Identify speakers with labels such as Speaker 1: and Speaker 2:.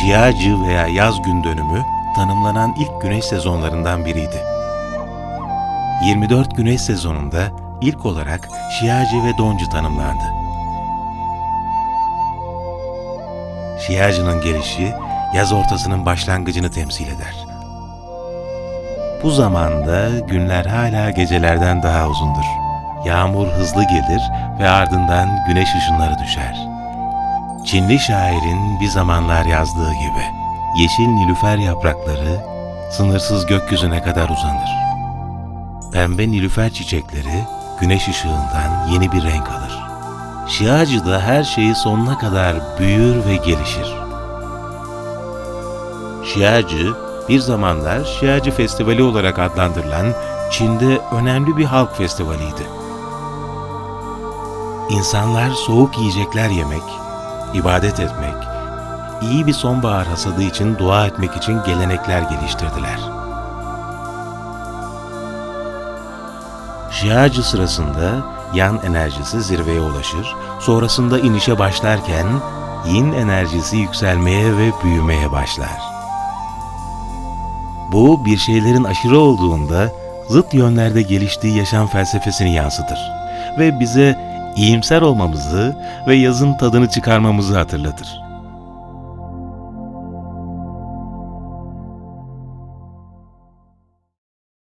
Speaker 1: Şiacı veya yaz gün dönümü tanımlanan ilk güneş sezonlarından biriydi. 24 güneş sezonunda ilk olarak Şiacı ve Doncu tanımlandı. Şiacı'nın gelişi yaz ortasının başlangıcını temsil eder. Bu zamanda günler hala gecelerden daha uzundur. Yağmur hızlı gelir ve ardından güneş ışınları düşer. Çinli şairin bir zamanlar yazdığı gibi yeşil nilüfer yaprakları sınırsız gökyüzüne kadar uzanır. Pembe nilüfer çiçekleri güneş ışığından yeni bir renk alır. Şiacı'da her şeyi sonuna kadar büyür ve gelişir. Şiacı, bir zamanlar Şiacı Festivali olarak adlandırılan Çin'de önemli bir halk festivaliydi. İnsanlar soğuk yiyecekler yemek, ibadet etmek, iyi bir sonbahar hasadı için dua etmek için gelenekler geliştirdiler. Şiacı sırasında yan enerjisi zirveye ulaşır, sonrasında inişe başlarken yin enerjisi yükselmeye ve büyümeye başlar. Bu bir şeylerin aşırı olduğunda zıt yönlerde geliştiği yaşam felsefesini yansıtır ve bize iyimser olmamızı ve yazın tadını çıkarmamızı hatırlatır.